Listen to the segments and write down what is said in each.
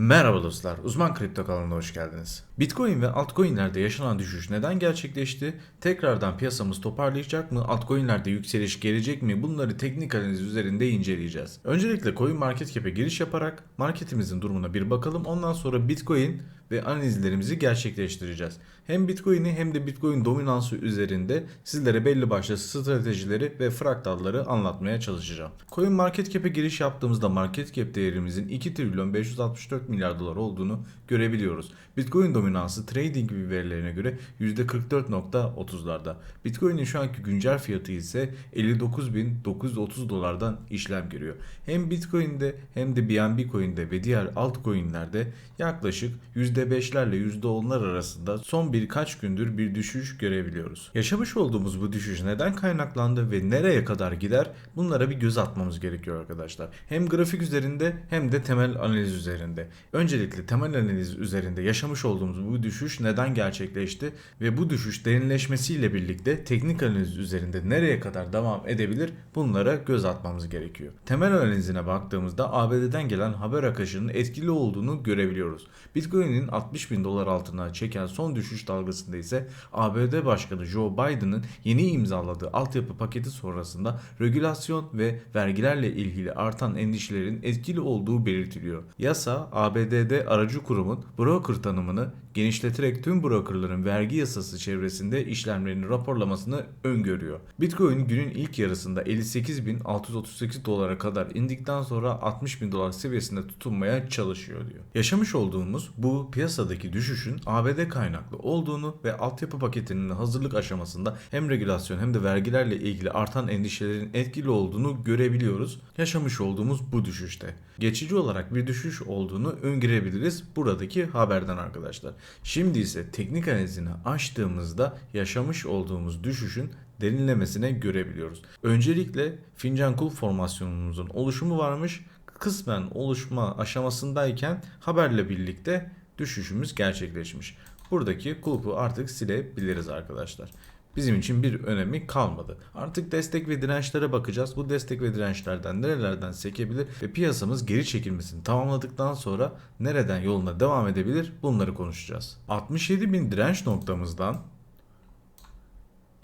Merhaba dostlar, Uzman Kripto kanalına hoş geldiniz. Bitcoin ve altcoin'lerde yaşanan düşüş neden gerçekleşti? Tekrardan piyasamız toparlayacak mı? Altcoin'lerde yükseliş gelecek mi? Bunları teknik analiz üzerinde inceleyeceğiz. Öncelikle Coin Market Cap'e giriş yaparak marketimizin durumuna bir bakalım. Ondan sonra Bitcoin ve analizlerimizi gerçekleştireceğiz. Hem Bitcoin'i hem de Bitcoin dominansı üzerinde sizlere belli başlı stratejileri ve fraktalları anlatmaya çalışacağım. Coin Market Cap'e giriş yaptığımızda market cap değerimizin 2 trilyon 564 milyar dolar olduğunu görebiliyoruz. Bitcoin dominansı trading gibi verilerine göre %44.30'larda. Bitcoin'in şu anki güncel fiyatı ise 59.930 dolardan işlem görüyor. Hem Bitcoin'de hem de BNB Coin'de ve diğer altcoin'lerde yaklaşık %5'lerle %10'lar arasında son birkaç gündür bir düşüş görebiliyoruz. Yaşamış olduğumuz bu düşüş neden kaynaklandı ve nereye kadar gider bunlara bir göz atmamız gerekiyor arkadaşlar. Hem grafik üzerinde hem de temel analiz üzerinde. Öncelikle temel analiz üzerinde yaşamış olduğumuz bu düşüş neden gerçekleşti ve bu düşüş derinleşmesiyle birlikte teknik analiz üzerinde nereye kadar devam edebilir bunlara göz atmamız gerekiyor. Temel analizine baktığımızda ABD'den gelen haber akışının etkili olduğunu görebiliyoruz. Bitcoin'in 60 bin dolar altına çeken son düşüş dalgasında ise ABD Başkanı Joe Biden'ın yeni imzaladığı altyapı paketi sonrasında regülasyon ve vergilerle ilgili artan endişelerin etkili olduğu belirtiliyor. Yasa ABD'de aracı kurumun broker tanımını genişleterek tüm brokerların vergi yasası çevresinde işlemlerini raporlamasını öngörüyor. Bitcoin günün ilk yarısında 58.638 dolara kadar indikten sonra 60.000 dolar seviyesinde tutunmaya çalışıyor diyor. Yaşamış olduğumuz bu piyasadaki düşüşün ABD kaynaklı olduğunu ve altyapı paketinin hazırlık aşamasında hem regülasyon hem de vergilerle ilgili artan endişelerin etkili olduğunu görebiliyoruz. Yaşamış olduğumuz bu düşüşte. Geçici olarak bir düşüş olduğunu öngörebiliriz buradaki haberden arkadaşlar. Şimdi ise teknik analizini açtığımızda yaşamış olduğumuz düşüşün derinlemesine görebiliyoruz. Öncelikle fincan kulp formasyonumuzun oluşumu varmış. Kısmen oluşma aşamasındayken haberle birlikte düşüşümüz gerçekleşmiş. Buradaki kulpu artık silebiliriz arkadaşlar bizim için bir önemi kalmadı. Artık destek ve dirençlere bakacağız. Bu destek ve dirençlerden nerelerden sekebilir ve piyasamız geri çekilmesini tamamladıktan sonra nereden yoluna devam edebilir bunları konuşacağız. 67.000 direnç noktamızdan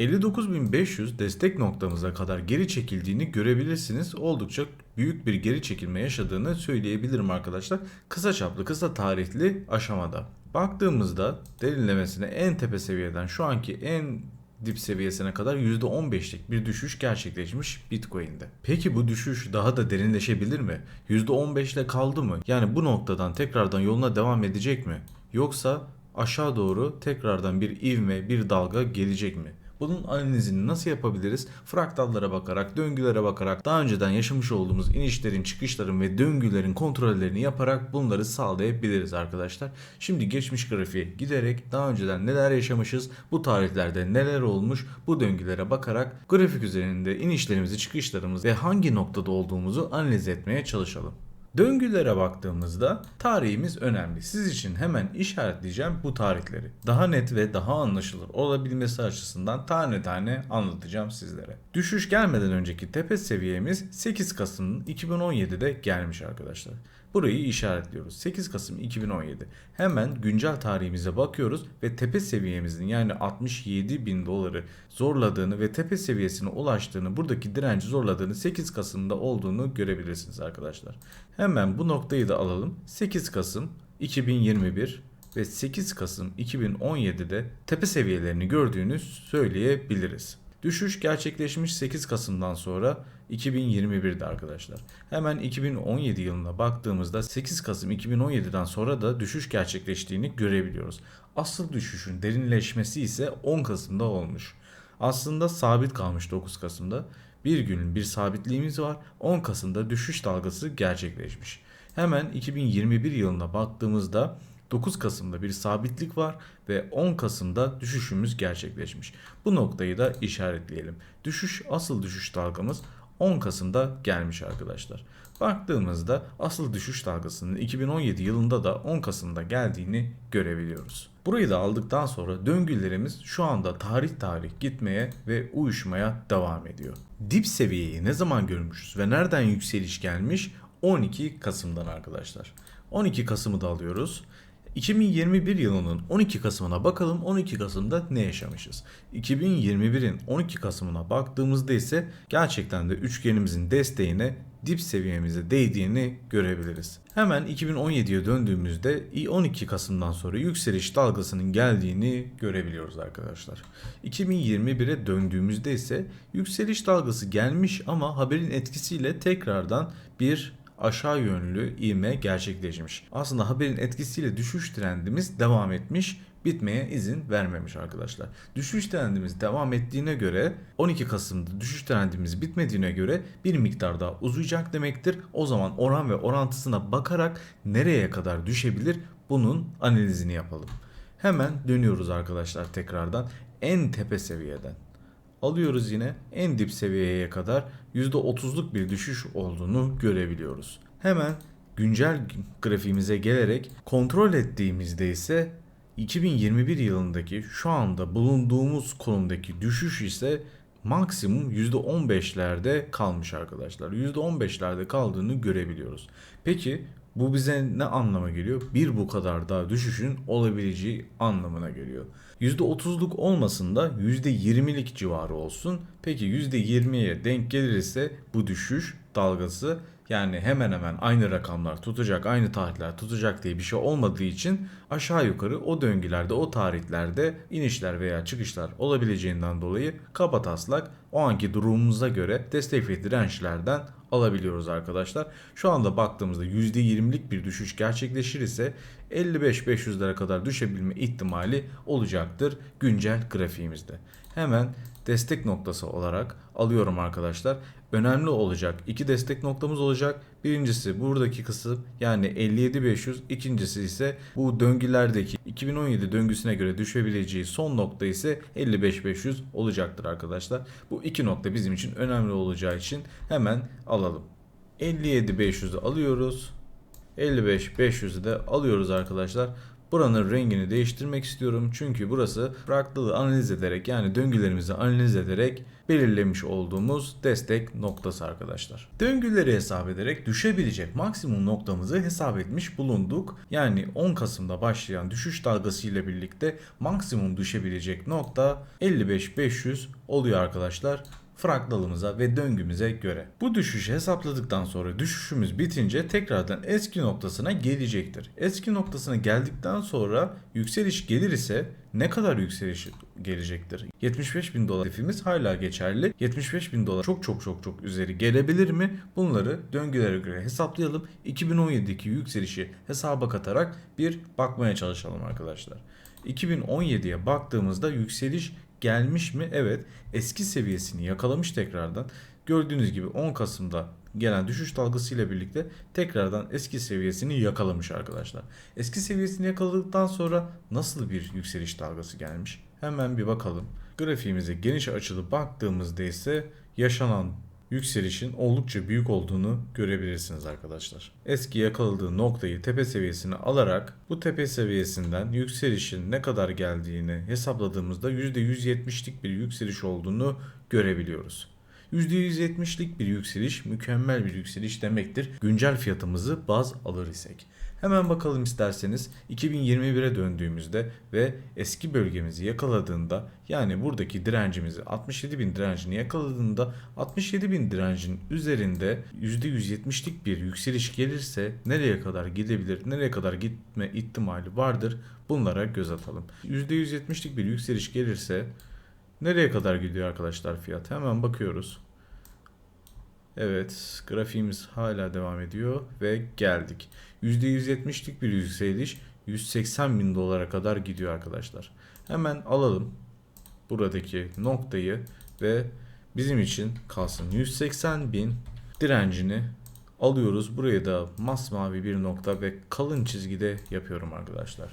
59.500 destek noktamıza kadar geri çekildiğini görebilirsiniz. Oldukça büyük bir geri çekilme yaşadığını söyleyebilirim arkadaşlar. Kısa çaplı, kısa tarihli aşamada. Baktığımızda derinlemesine en tepe seviyeden şu anki en dip seviyesine kadar %15'lik bir düşüş gerçekleşmiş Bitcoin'de. Peki bu düşüş daha da derinleşebilir mi? %15 ile kaldı mı? Yani bu noktadan tekrardan yoluna devam edecek mi? Yoksa aşağı doğru tekrardan bir ivme, bir dalga gelecek mi? Bunun analizini nasıl yapabiliriz? Fraktallara bakarak, döngülere bakarak, daha önceden yaşamış olduğumuz inişlerin, çıkışların ve döngülerin kontrollerini yaparak bunları sağlayabiliriz arkadaşlar. Şimdi geçmiş grafiğe giderek daha önceden neler yaşamışız, bu tarihlerde neler olmuş, bu döngülere bakarak grafik üzerinde inişlerimizi, çıkışlarımızı ve hangi noktada olduğumuzu analiz etmeye çalışalım. Döngülere baktığımızda tarihimiz önemli. Siz için hemen işaretleyeceğim bu tarihleri. Daha net ve daha anlaşılır olabilmesi açısından tane tane anlatacağım sizlere. Düşüş gelmeden önceki tepe seviyemiz 8 Kasım 2017'de gelmiş arkadaşlar. Burayı işaretliyoruz. 8 Kasım 2017. Hemen güncel tarihimize bakıyoruz ve tepe seviyemizin yani 67 bin doları zorladığını ve tepe seviyesine ulaştığını buradaki direnci zorladığını 8 Kasım'da olduğunu görebilirsiniz arkadaşlar. Hemen bu noktayı da alalım. 8 Kasım 2021 ve 8 Kasım 2017'de tepe seviyelerini gördüğünü söyleyebiliriz. Düşüş gerçekleşmiş 8 Kasım'dan sonra 2021'de arkadaşlar. Hemen 2017 yılına baktığımızda 8 Kasım 2017'den sonra da düşüş gerçekleştiğini görebiliyoruz. Asıl düşüşün derinleşmesi ise 10 Kasım'da olmuş. Aslında sabit kalmış 9 Kasım'da. Bir günün bir sabitliğimiz var. 10 Kasım'da düşüş dalgası gerçekleşmiş. Hemen 2021 yılına baktığımızda 9 Kasım'da bir sabitlik var ve 10 Kasım'da düşüşümüz gerçekleşmiş. Bu noktayı da işaretleyelim. Düşüş asıl düşüş dalgamız 10 Kasım'da gelmiş arkadaşlar. Baktığımızda asıl düşüş dalgasının 2017 yılında da 10 Kasım'da geldiğini görebiliyoruz. Burayı da aldıktan sonra döngülerimiz şu anda tarih tarih gitmeye ve uyuşmaya devam ediyor. Dip seviyeyi ne zaman görmüşüz ve nereden yükseliş gelmiş? 12 Kasım'dan arkadaşlar. 12 Kasım'ı da alıyoruz. 2021 yılının 12 Kasım'ına bakalım 12 Kasım'da ne yaşamışız? 2021'in 12 Kasım'ına baktığımızda ise gerçekten de üçgenimizin desteğine dip seviyemize değdiğini görebiliriz. Hemen 2017'ye döndüğümüzde 12 Kasım'dan sonra yükseliş dalgasının geldiğini görebiliyoruz arkadaşlar. 2021'e döndüğümüzde ise yükseliş dalgası gelmiş ama haberin etkisiyle tekrardan bir aşağı yönlü ivme gerçekleşmiş. Aslında haberin etkisiyle düşüş trendimiz devam etmiş bitmeye izin vermemiş arkadaşlar. Düşüş trendimiz devam ettiğine göre 12 Kasım'da düşüş trendimiz bitmediğine göre bir miktar daha uzayacak demektir. O zaman oran ve orantısına bakarak nereye kadar düşebilir bunun analizini yapalım. Hemen dönüyoruz arkadaşlar tekrardan en tepe seviyeden. Alıyoruz yine en dip seviyeye kadar %30'luk bir düşüş olduğunu görebiliyoruz. Hemen güncel grafiğimize gelerek kontrol ettiğimizde ise 2021 yılındaki şu anda bulunduğumuz konumdaki düşüş ise maksimum %15'lerde kalmış arkadaşlar. %15'lerde kaldığını görebiliyoruz. Peki bu bize ne anlama geliyor? Bir bu kadar daha düşüşün olabileceği anlamına geliyor. %30'luk olmasın da %20'lik civarı olsun. Peki %20'ye denk gelirse bu düşüş dalgası yani hemen hemen aynı rakamlar tutacak, aynı tarihler tutacak diye bir şey olmadığı için aşağı yukarı o döngülerde, o tarihlerde inişler veya çıkışlar olabileceğinden dolayı kaba taslak o anki durumumuza göre destek ve dirençlerden alabiliyoruz arkadaşlar. Şu anda baktığımızda %20'lik bir düşüş gerçekleşir ise 55-500'lere kadar düşebilme ihtimali olacaktır güncel grafiğimizde. Hemen destek noktası olarak alıyorum arkadaşlar. Önemli olacak iki destek noktamız olacak. Birincisi buradaki kısım yani 57.500. İkincisi ise bu döngülerdeki 2017 döngüsüne göre düşebileceği son nokta ise 55.500 olacaktır arkadaşlar. Bu iki nokta bizim için önemli olacağı için hemen alalım. 57.500'ü alıyoruz. 55.500'ü de alıyoruz arkadaşlar. Buranın rengini değiştirmek istiyorum. Çünkü burası fraktalı analiz ederek yani döngülerimizi analiz ederek belirlemiş olduğumuz destek noktası arkadaşlar. Döngüleri hesap ederek düşebilecek maksimum noktamızı hesap etmiş bulunduk. Yani 10 Kasım'da başlayan düşüş dalgası ile birlikte maksimum düşebilecek nokta 55-500 oluyor arkadaşlar fraktalımıza ve döngümüze göre. Bu düşüşü hesapladıktan sonra düşüşümüz bitince tekrardan eski noktasına gelecektir. Eski noktasına geldikten sonra yükseliş gelir ise ne kadar yükseliş gelecektir? 75 bin dolar hedefimiz hala geçerli. 75 bin dolar çok çok çok çok üzeri gelebilir mi? Bunları döngülere göre hesaplayalım. 2017'deki yükselişi hesaba katarak bir bakmaya çalışalım arkadaşlar. 2017'ye baktığımızda yükseliş gelmiş mi? Evet. Eski seviyesini yakalamış tekrardan. Gördüğünüz gibi 10 Kasım'da gelen düşüş dalgasıyla birlikte tekrardan eski seviyesini yakalamış arkadaşlar. Eski seviyesini yakaladıktan sonra nasıl bir yükseliş dalgası gelmiş? Hemen bir bakalım. Grafiğimize geniş açılı baktığımızda ise yaşanan yükselişin oldukça büyük olduğunu görebilirsiniz arkadaşlar. Eski yakaladığı noktayı tepe seviyesine alarak bu tepe seviyesinden yükselişin ne kadar geldiğini hesapladığımızda %170'lik bir yükseliş olduğunu görebiliyoruz. %170'lik bir yükseliş mükemmel bir yükseliş demektir. Güncel fiyatımızı baz alır isek. Hemen bakalım isterseniz 2021'e döndüğümüzde ve eski bölgemizi yakaladığında yani buradaki direncimizi 67.000 direncini yakaladığında 67.000 direncin üzerinde %170'lik bir yükseliş gelirse nereye kadar gidebilir, nereye kadar gitme ihtimali vardır bunlara göz atalım. %170'lik bir yükseliş gelirse nereye kadar gidiyor arkadaşlar fiyat? Hemen bakıyoruz. Evet grafiğimiz hala devam ediyor ve geldik. %170'lik bir yükseliş 180 bin dolara kadar gidiyor arkadaşlar. Hemen alalım buradaki noktayı ve bizim için kalsın 180 bin direncini alıyoruz. Buraya da masmavi bir nokta ve kalın çizgide yapıyorum arkadaşlar.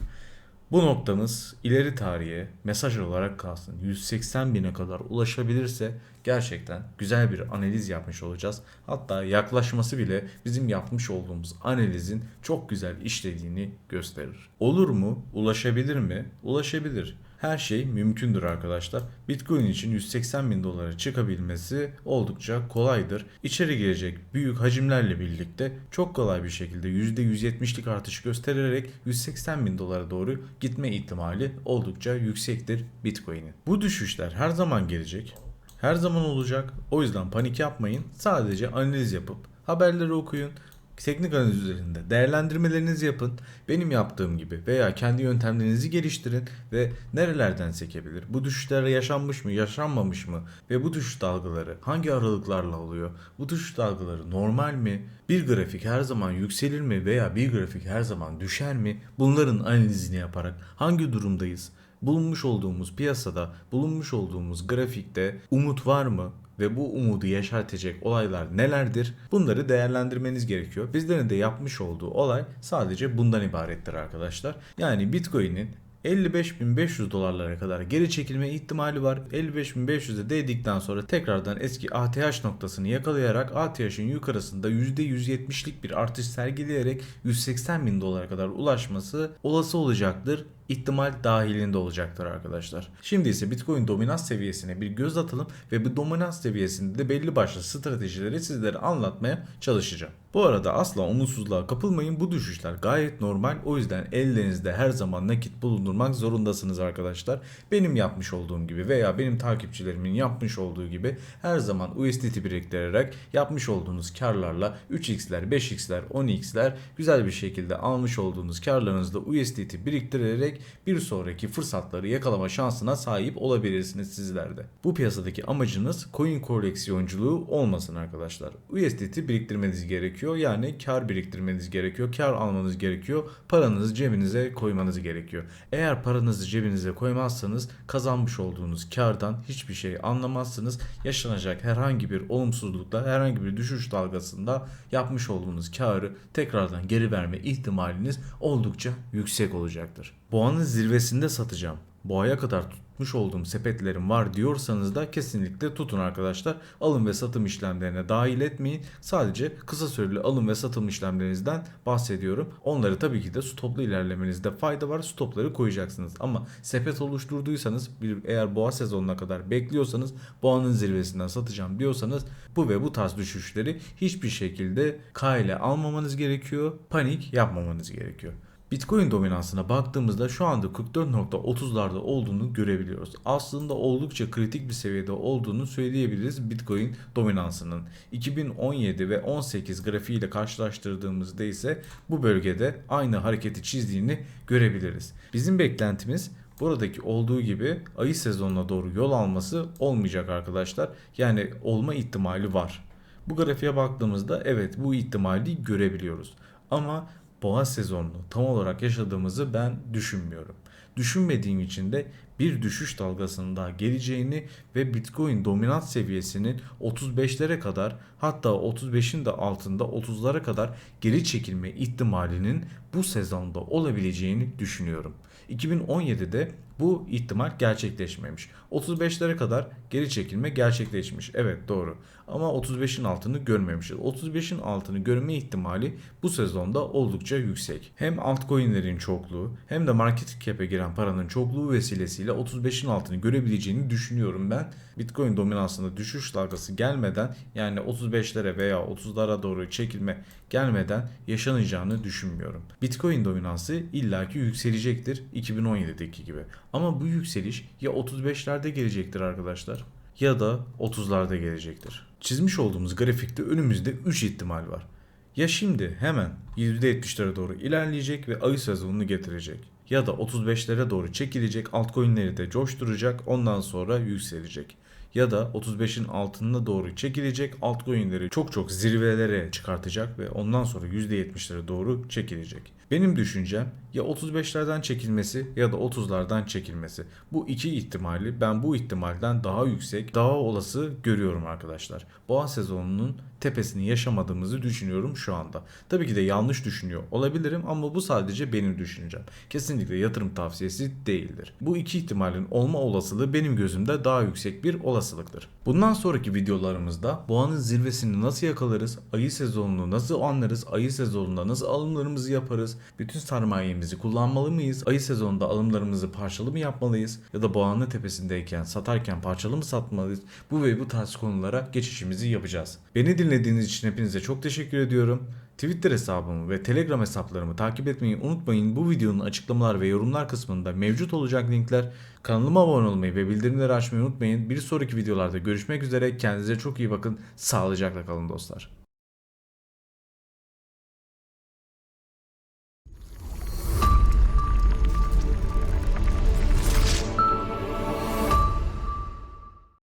Bu noktamız ileri tarihe mesaj olarak kalsın. 180 bine kadar ulaşabilirse gerçekten güzel bir analiz yapmış olacağız. Hatta yaklaşması bile bizim yapmış olduğumuz analizin çok güzel işlediğini gösterir. Olur mu? Ulaşabilir mi? Ulaşabilir. Her şey mümkündür arkadaşlar. Bitcoin için 180 bin dolara çıkabilmesi oldukça kolaydır. İçeri girecek büyük hacimlerle birlikte çok kolay bir şekilde %170'lik artış göstererek 180 bin dolara doğru gitme ihtimali oldukça yüksektir Bitcoin'in. Bu düşüşler her zaman gelecek. Her zaman olacak. O yüzden panik yapmayın. Sadece analiz yapıp haberleri okuyun. Teknik analiz üzerinde değerlendirmelerinizi yapın. Benim yaptığım gibi veya kendi yöntemlerinizi geliştirin ve nerelerden sekebilir? Bu düşüşler yaşanmış mı, yaşanmamış mı? Ve bu düşüş dalgaları hangi aralıklarla oluyor? Bu düşüş dalgaları normal mi? Bir grafik her zaman yükselir mi veya bir grafik her zaman düşer mi? Bunların analizini yaparak hangi durumdayız? bulunmuş olduğumuz piyasada, bulunmuş olduğumuz grafikte umut var mı? Ve bu umudu yaşartacak olaylar nelerdir? Bunları değerlendirmeniz gerekiyor. Bizlerin de yapmış olduğu olay sadece bundan ibarettir arkadaşlar. Yani Bitcoin'in 55.500 dolarlara kadar geri çekilme ihtimali var. 55.500'e değdikten sonra tekrardan eski ATH noktasını yakalayarak ATH'in yukarısında %170'lik bir artış sergileyerek 180.000 dolara kadar ulaşması olası olacaktır ihtimal dahilinde olacaktır arkadaşlar. Şimdi ise Bitcoin dominans seviyesine bir göz atalım ve bu dominans seviyesinde de belli başlı stratejileri sizlere anlatmaya çalışacağım. Bu arada asla umutsuzluğa kapılmayın. Bu düşüşler gayet normal. O yüzden ellerinizde her zaman nakit bulundurmak zorundasınız arkadaşlar. Benim yapmış olduğum gibi veya benim takipçilerimin yapmış olduğu gibi her zaman USDT biriktirerek yapmış olduğunuz karlarla 3x'ler, 5x'ler, 10x'ler güzel bir şekilde almış olduğunuz karlarınızda USDT biriktirerek bir sonraki fırsatları yakalama şansına sahip olabilirsiniz sizler de. Bu piyasadaki amacınız coin koleksiyonculuğu olmasın arkadaşlar. USDT biriktirmeniz gerekiyor. Yani kar biriktirmeniz gerekiyor. Kar almanız gerekiyor. Paranızı cebinize koymanız gerekiyor. Eğer paranızı cebinize koymazsanız kazanmış olduğunuz kardan hiçbir şey anlamazsınız. Yaşanacak herhangi bir olumsuzlukla, herhangi bir düşüş dalgasında yapmış olduğunuz karı tekrardan geri verme ihtimaliniz oldukça yüksek olacaktır. Boğanın zirvesinde satacağım. Boğaya kadar tutmuş olduğum sepetlerim var diyorsanız da kesinlikle tutun arkadaşlar. Alım ve satım işlemlerine dahil etmeyin. Sadece kısa süreli alım ve satım işlemlerinizden bahsediyorum. Onları tabii ki de stoplu ilerlemenizde fayda var. Stopları koyacaksınız. Ama sepet oluşturduysanız bir eğer boğa sezonuna kadar bekliyorsanız boğanın zirvesinden satacağım diyorsanız bu ve bu tarz düşüşleri hiçbir şekilde K ile almamanız gerekiyor. Panik yapmamanız gerekiyor. Bitcoin dominansına baktığımızda şu anda 44.30'larda olduğunu görebiliyoruz. Aslında oldukça kritik bir seviyede olduğunu söyleyebiliriz Bitcoin dominansının. 2017 ve 18 grafiği karşılaştırdığımızda ise bu bölgede aynı hareketi çizdiğini görebiliriz. Bizim beklentimiz buradaki olduğu gibi ayı sezonuna doğru yol alması olmayacak arkadaşlar. Yani olma ihtimali var. Bu grafiğe baktığımızda evet bu ihtimali görebiliyoruz. Ama boğa sezonunu tam olarak yaşadığımızı ben düşünmüyorum. Düşünmediğim için de bir düşüş dalgasının daha geleceğini ve Bitcoin dominant seviyesinin 35'lere kadar hatta 35'in de altında 30'lara kadar geri çekilme ihtimalinin bu sezonda olabileceğini düşünüyorum. 2017'de bu ihtimal gerçekleşmemiş. 35'lere kadar geri çekilme gerçekleşmiş. Evet doğru. Ama 35'in altını görmemişiz. 35'in altını görme ihtimali bu sezonda oldukça yüksek. Hem altcoin'lerin çokluğu hem de market cap'e giren paranın çokluğu vesilesiyle 35'in altını görebileceğini düşünüyorum ben. Bitcoin dominansında düşüş dalgası gelmeden yani 35'lere veya 30'lara doğru çekilme gelmeden yaşanacağını düşünmüyorum. Bitcoin dominansı illaki yükselecektir 2017'deki gibi. Ama bu yükseliş ya 35'lerde gelecektir arkadaşlar ya da 30'larda gelecektir. Çizmiş olduğumuz grafikte önümüzde 3 ihtimal var. Ya şimdi hemen %70'lere doğru ilerleyecek ve ayı sezonunu getirecek. Ya da 35'lere doğru çekilecek, altcoin'leri de coşturacak, ondan sonra yükselecek ya da 35'in altına doğru çekilecek altcoin'leri çok çok zirvelere çıkartacak ve ondan sonra %70'lere doğru çekilecek. Benim düşüncem ya 35'lerden çekilmesi ya da 30'lardan çekilmesi. Bu iki ihtimali ben bu ihtimalden daha yüksek, daha olası görüyorum arkadaşlar. Boğa sezonunun tepesini yaşamadığımızı düşünüyorum şu anda. Tabii ki de yanlış düşünüyor olabilirim ama bu sadece benim düşüncem. Kesinlikle yatırım tavsiyesi değildir. Bu iki ihtimalin olma olasılığı benim gözümde daha yüksek bir olasılık olasılıktır. Bundan sonraki videolarımızda boğanın zirvesini nasıl yakalarız, ayı sezonunu nasıl anlarız, ayı sezonunda nasıl alımlarımızı yaparız, bütün sermayemizi kullanmalı mıyız, ayı sezonunda alımlarımızı parçalı mı yapmalıyız ya da boğanın tepesindeyken satarken parçalı mı satmalıyız bu ve bu tarz konulara geçişimizi yapacağız. Beni dinlediğiniz için hepinize çok teşekkür ediyorum. Twitter hesabımı ve Telegram hesaplarımı takip etmeyi unutmayın. Bu videonun açıklamalar ve yorumlar kısmında mevcut olacak linkler. Kanalıma abone olmayı ve bildirimleri açmayı unutmayın. Bir sonraki videolarda görüşmek üzere. Kendinize çok iyi bakın. Sağlıcakla kalın dostlar.